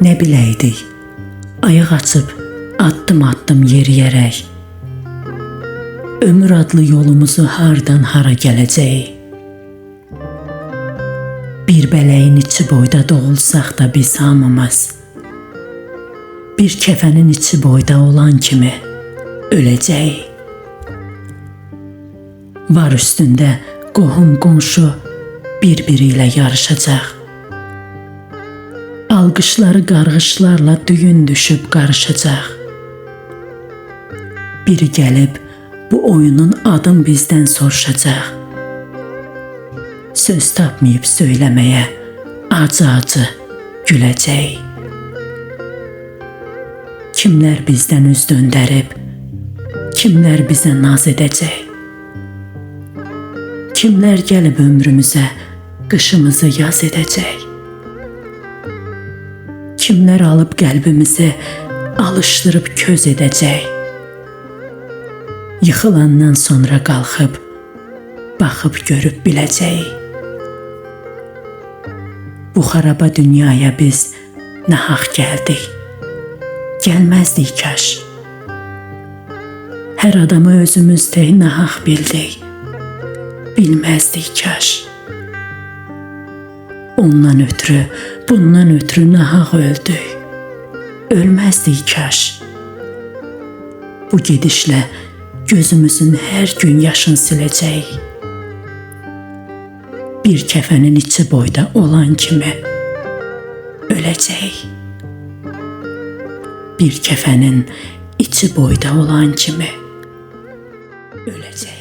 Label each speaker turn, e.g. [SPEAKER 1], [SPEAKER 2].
[SPEAKER 1] Nə biləydik? Ayaq açıb addım-addım yeriyərək ömür adlı yolumuzu hardan hara gələcəyik? Bir bələyin içi boyda doğulsaq da biz hamımız bir kəfənin içi boyda olan kimi öləcəyik. Var üstündə qohum qonşu bir-biri ilə yarışacaq. Alqışları qarğışlarla düyün düşüb qarışacaq. Biri gəlib bu oyunun adım bizdən soruşacaq. Söz tapmayıb söyləməyə acı-acı güləcək. Kimlər bizdən üz döndərib, kimlər bizə naz edəcək. Kimlər gəlib ömrümüzə qışımızı yaz edəcək. Kimlər alıb qəlbimizi alışdırıb köz edəcək. Yıxılandan sonra qalxıb baxıb görüb biləcək. Bu xaraba dünyaya biz nahaq gəldik. Gəlməzdik kaş. Hər adamı özümüz tək nahaq bildik. Bilməzdik kaş. Ondan ötürü, bundan ötürü nahaq öldük. Ölməzdik kaş. Bu gedişlə gözümüzün hər gün yaşın siləcək. Bir kəfənin içi boyda olan kimi öləcək. Bir kəfənin içi boyda olan kimi öləcək.